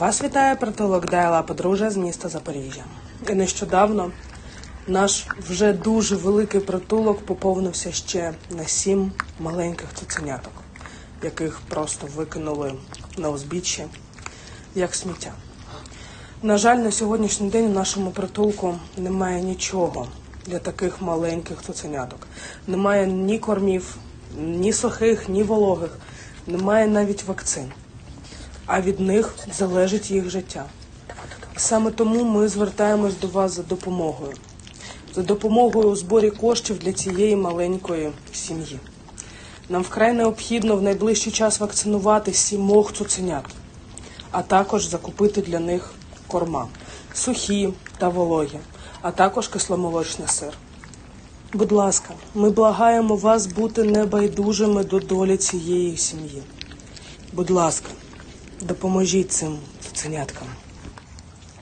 Вас вітає притулок Дайла Подружжя з міста Запоріжжя. І нещодавно наш вже дуже великий притулок поповнився ще на сім маленьких цуценяток, яких просто викинули на узбіччя як сміття. На жаль, на сьогоднішній день у нашому притулку немає нічого для таких маленьких цуценяток. Немає ні кормів, ні сухих, ні вологих, немає навіть вакцин а від них залежить їх життя. Саме тому ми звертаємось до вас за допомогою, за допомогою у зборі коштів для цієї маленької сім'ї. Нам вкрай необхідно в найближчий час вакцинувати сімох цуценят, а також закупити для них корма, сухі та вологі, а також кисломолочний сир. Будь ласка, ми благаємо вас бути небайдужими до долі цієї сім'ї. Будь ласка, допоможіть цим цуценяткам.